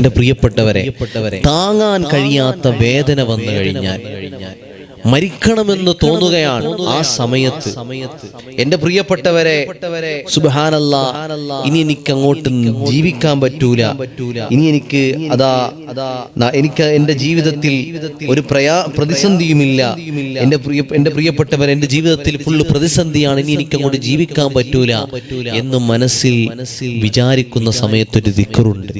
എന്റെ പ്രിയപ്പെട്ടവരെ താങ്ങാൻ കഴിയാത്ത വേദന വന്നു കഴിഞ്ഞാൽ മരിക്കണമെന്ന് തോന്നുകയാണ് ആ സമയത്ത്. എന്റെ പ്രിയപ്പെട്ടവരെ സുബാനല്ല ഇനി എനിക്ക് അങ്ങോട്ട് ജീവിക്കാൻ പറ്റൂല. ഇനി എനിക്ക് അതാ അതാ എനിക്ക് എന്റെ ജീവിതത്തിൽ ഒരു പ്രയാ പ്രതിസന്ധിയുമില്ല. എന്റെ പ്രിയ എന്റെ പ്രിയപ്പെട്ടവർ എന്റെ ജീവിതത്തിൽ ഫുള്ള് പ്രതിസന്ധിയാണ്. ഇനി എനിക്ക് അങ്ങോട്ട് ജീവിക്കാൻ പറ്റൂല എന്ന് മനസ്സിൽ വിചാരിക്കുന്ന സമയത്ത് ഒരു ദിക്കറുണ്ട്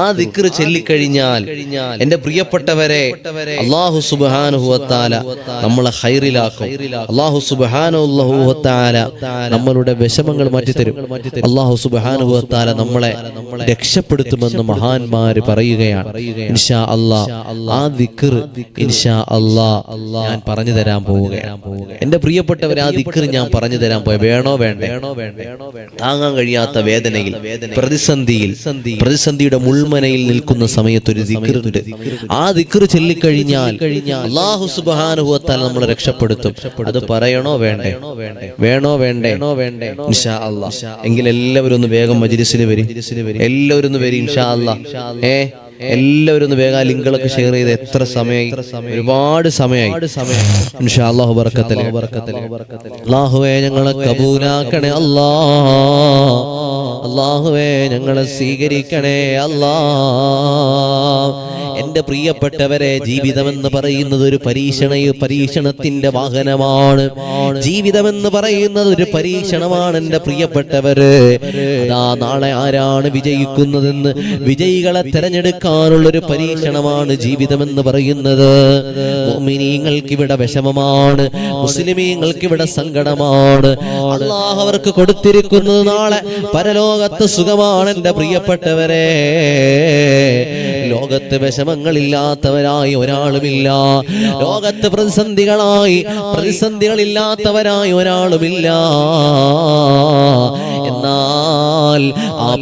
ആ ദിക്കറ് ചൊല്ലിക്കഴിഞ്ഞാൽ എന്റെ പ്രിയപ്പെട്ടവരെ അള്ളാഹു സുബാനുഹുവത്താല നമ്മളെ ഹൈറിലാക്കും. അള്ളാഹു സുബാനുഹുവത്താല നമ്മളുടെ വിഷമങ്ങൾ മാറ്റിത്തരും. അള്ളാഹു സുബാനുഹുവത്താല നമ്മളെ രക്ഷപ്പെടുത്തുമെന്ന് മഹാന്മാര് പറയുകയാണ്. ഇൻഷാ അള്ളാ ആ ഇൻഷാ അള്ളാ ഞാൻ പറഞ്ഞു തരാൻ പോവുകയാണ്. എന്റെ പ്രിയപ്പെട്ടവർ ആ ദിക്കർ ഞാൻ പറഞ്ഞു തരാൻ പോയ വേണോ വേണ്ട? താങ്ങാൻ കഴിയാത്ത വേദനയിൽ പ്രതിസന്ധിയിൽ പ്രതിസന്ധിയുടെ മുൾമനയിൽ നിൽക്കുന്ന സമയത്ത് ഒരു ദിക്കറുണ്ട് ആ ദിക്കർ ചൊല്ലിക്കഴിഞ്ഞാൽ അള്ളാഹു സുബാനുഭവത്താൽ നമ്മൾ രക്ഷപ്പെടുത്തും. അത് പറയണോ വേണ്ടേ? വേണോ വേണ്ടേ? വേണ്ടേ? ഇൻഷാ അല്ലാ. എങ്കിൽ എല്ലാവരും ഒന്ന് വേഗം മജിലിസിൽ വരും. എല്ലാവരും ഒന്ന് വരും ഇൻഷാ അല്ലാ. ഏ? എല്ലാവരും ഒന്ന് വേഗം ലിങ്കുകളൊക്കെ ഷെയർ ചെയ്ത് എത്ര സമയമായി ഒരുപാട് സമയമായി ബർക്കത്തിലെ അല്ലാഹുവേ ഞങ്ങളെ കബൂലാക്കണേ അല്ലാ. അല്ലാഹുവേ ഞങ്ങളെ സ്വീകരിക്കണേ അല്ലാ. എന്റെ പ്രിയപ്പെട്ടവരെ ജീവിതമെന്ന് പറയുന്നത് ഒരു പരീക്ഷണ പരീക്ഷണത്തിന്റെ വാഹനമാണ്. ജീവിതമെന്ന് പറയുന്നത് ഒരു പരീക്ഷണമാണ് എന്റെ പ്രിയപ്പെട്ടവര്. നാളെ ആരാണ് വിജയിക്കുന്നതെന്ന് വിജയികളെ തെരഞ്ഞെടുക്കാനുള്ള ഒരു പരീക്ഷണമാണ് ജീവിതമെന്ന് പറയുന്നത്. മോമിനീങ്ങൾക്ക് ഇവിടെ വിഷമമാണ് മുസ്ലിമീങ്ങൾക്ക് ഇവിടെ സങ്കടമാണ്. അള്ളാഹ് അവർക്ക് കൊടുത്തിരിക്കുന്നത് നാളെ പരലോകത്ത് സുഖമാണ് എന്റെ പ്രിയപ്പെട്ടവരെ. ലോകത്ത് വിഷമങ്ങളില്ലാത്തവരായി ഒരാളുമില്ല. ലോകത്ത് പ്രതിസന്ധികളായി പ്രതിസന്ധികളില്ലാത്തവരായി ഒരാളുമില്ല.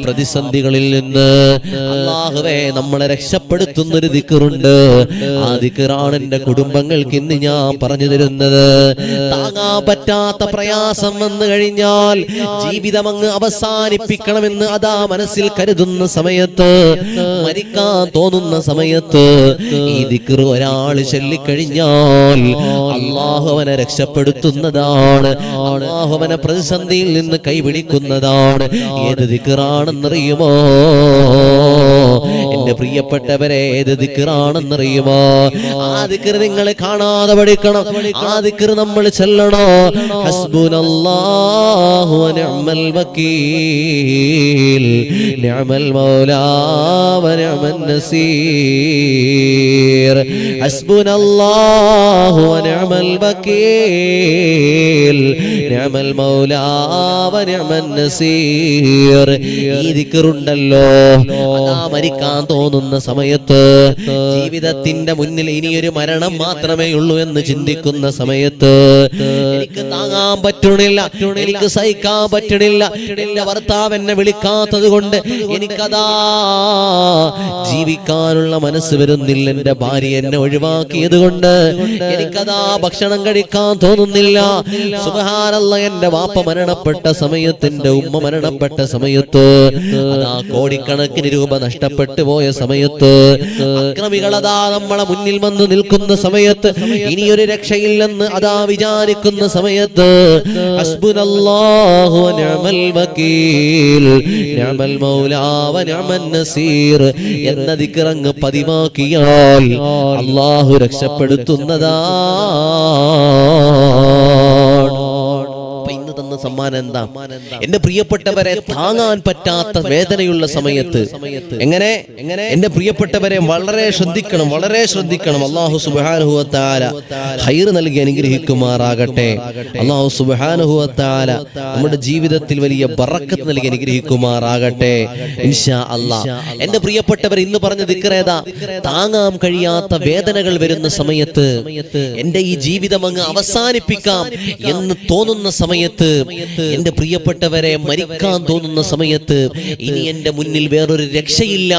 പ്രതിസന്ധികളിൽ നിന്ന് അള്ളാഹുവേ നമ്മളെ രക്ഷപ്പെടുത്തുന്ന ഒരു ദിക്കറുണ്ട്. ആ ദിക്കറാണ് എന്റെ കുടുംബങ്ങൾക്ക് ഇന്ന് ഞാൻ പറഞ്ഞു തരുന്നത്. താങ്ങാൻ പറ്റാത്ത പ്രയാസം വന്നു കഴിഞ്ഞാൽ ജീവിതം അങ്ങ് അവസാനിപ്പിക്കണമെന്ന് അതാ മനസ്സിൽ കരുതുന്ന സമയത്ത് മരിക്കാൻ തോന്നുന്ന സമയത്ത് ഈ ദിക്കർ ഒരാൾ ചൊല്ലിക്കഴിഞ്ഞാൽ അള്ളാഹുവനെ രക്ഷപ്പെടുത്തുന്നതാണ്. അള്ളാഹുവനെ പ്രതിസന്ധിയിൽ നിന്ന് കൈവിളിക്കുന്നതാണ് ഏത് ദിക്കറാണെന്നറിയുമോ എന്റെ പ്രിയപ്പെട്ടവരെ ഏത് ദിക്കറാണെന്നറിയുമോ? ആ ദിക്കർ നിങ്ങൾ കാണാതെ പഠിക്കണം. ആ ദിക്കർ നമ്മൾ ചെല്ലണോ? ഹസ്ബുനല്ലാഹു വക്കീൽ. നിഅമൽ المولى ونعم النسير حسبنا الله ونعم البكيل نعم المولى ونعم ഈ ദിക്കറുണ്ടല്ലോ. മരിക്കാൻ തോന്നുന്ന സമയത്ത് ജീവിതത്തിന്റെ മുന്നിൽ ഇനിയൊരു മരണം മാത്രമേ ഉള്ളൂ എന്ന് ചിന്തിക്കുന്ന സമയത്ത് എനിക്ക് താങ്ങാൻ പറ്റണില്ല എനിക്ക് സഹിക്കാൻ പറ്റണില്ല. എന്റെ ഭർത്താവ് എന്നെ വിളിക്കാത്തത് കൊണ്ട് എനിക്കതാ ജീവിക്കാനുള്ള മനസ്സ് വരുന്നില്ല. എന്റെ ഭാര്യ എന്നെ ഒഴിവാക്കിയത് കൊണ്ട് എനിക്കതാ ഭക്ഷണം കഴിക്കാൻ തോന്നുന്നില്ല. സുഖാനല്ല എന്റെ വാപ്പ മരണപ്പെട്ട സമയത്ത് എന്റെ ഉമ്മ മരണപ്പെട്ട സമയത്ത് അതാ കോടിക്കണക്കിന് രൂപ നഷ്ടപ്പെട്ടു പോയ സമയത്ത് അക്രമികളതാ നമ്മളെ മുന്നിൽ വന്ന് നിൽക്കുന്ന സമയത്ത് ഇനിയൊരു രക്ഷയില്ലെന്ന് അതാ വിചാരിക്കുന്ന സമയത്ത് അസ്ബുനല്ലാഹു നിഅമൽ വക്കീൽ നിഅമൽ മൗലാ വനിഅമൻ നസീർ എന്ന ദിക്കറങ്ങ് പതിവാക്കിയാൽ അള്ളാഹു രക്ഷപ്പെടുത്തുന്നതാണ് തന്ന സമ്മാനം എന്താ? എന്റെ പ്രിയപ്പെട്ടവരെ താങ്ങാൻ പറ്റാത്ത വേദനയുള്ള സമയത്ത് എങ്ങനെ? എങ്ങനെ? എന്റെ പ്രിയപ്പെട്ടവരെ വളരെ ശ്രദ്ധിക്കണം വളരെ ശ്രദ്ധിക്കണം. അള്ളാഹു സുബാനുഹുവത്താല ഹൈർ നൽകി അനുഗ്രഹിക്കുമാറാകട്ടെ. അള്ളാഹു സുബാനുഹുവത്താല നമ്മുടെ ജീവിതത്തിൽ വലിയ ബറക്കത്ത് നൽകി അനുഗ്രഹിക്കുമാറാകട്ടെ. ഇൻഷാ എന്റെ പ്രിയപ്പെട്ടവർ ഇന്ന് പറഞ്ഞ ദിക്കറേതാ താങ്ങാൻ കഴിയാത്ത വേദനകൾ വരുന്ന സമയത്ത് എന്റെ ഈ ജീവിതം അങ്ങ് അവസാനിപ്പിക്കാം. എന്ന് തോന്നുന്ന സമയത്ത് എന്റെ പ്രിയപ്പെട്ടവരെ മരിക്കാൻ തോന്നുന്ന സമയത്ത് ഇനി എന്റെ മുന്നിൽ വേറൊരു രക്ഷയില്ല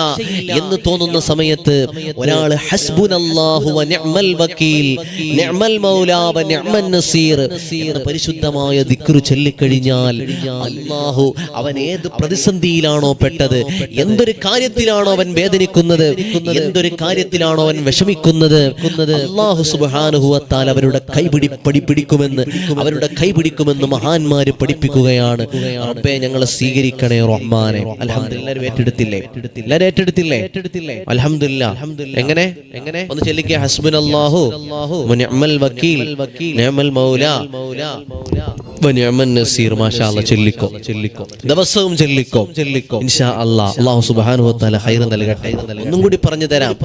എന്ന് തോന്നുന്ന സമയത്ത് ഒരാൾ പരിശുദ്ധമായ ദിക്റ് ചൊല്ലിക്കഴിഞ്ഞാൽ അള്ളാഹു അവൻ ഏത് പ്രതിസന്ധിയിലാണോ പെട്ടത് എന്തൊരു കാര്യത്തിലാണോ അവൻ വേദനിക്കുന്നത് എന്തൊരു കാര്യത്തിലാണോ അവൻ വിഷമിക്കുന്നത് അള്ളാഹു തആല അവരുടെ കൈപിടി പടി പിടിക്കുമെന്ന് അവരുടെ കൈ പിടിക്കുമെന്ന് മഹാന്മാര് പഠിപ്പിക്കുകയാണ്. റബ്ബെ ഞങ്ങളെ സ്വീകരിക്കണേ റഹ്മാനെ. ഏറ്റെടുത്തില്ലേ? ഏറ്റെടുത്തില്ലേ? അൽഹംദുലില്ലാ. എങ്ങനെ? ഒന്ന് വക്കീൽ മൗലാ. നസീർ മാഷാ ചൊല്ലിക്കോ. ചൊല്ലിക്കോ. ദിവസവും ചൊല്ലിക്കോ. ചൊല്ലിക്കോ. ഇൻഷാ ഖൈർ നൽകട്ടെ. ഒന്നും കൂടി പറഞ്ഞു തരാം.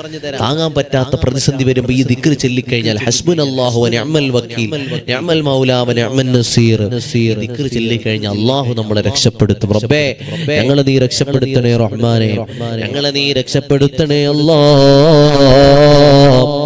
താങ്ങാൻ പറ്റാത്ത പ്രതിസന്ധി വരുമ്പോൾ ഈ ദിക്ർ ചൊല്ലിക്കഴിഞ്ഞാൽ വക്കീൽ. നിഅമൽ നസീർ. ചൊല്ലിക്കഴിഞ്ഞാൽ നമ്മളെ രക്ഷപ്പെടുത്തും. റബ്ബേ ഞങ്ങളെ നീ രക്ഷപ്പെടുത്തണേ റഹ്മാനെ. ഞങ്ങളെ നീ രക്ഷപ്പെടുത്തണേ അല്ലാഹ്.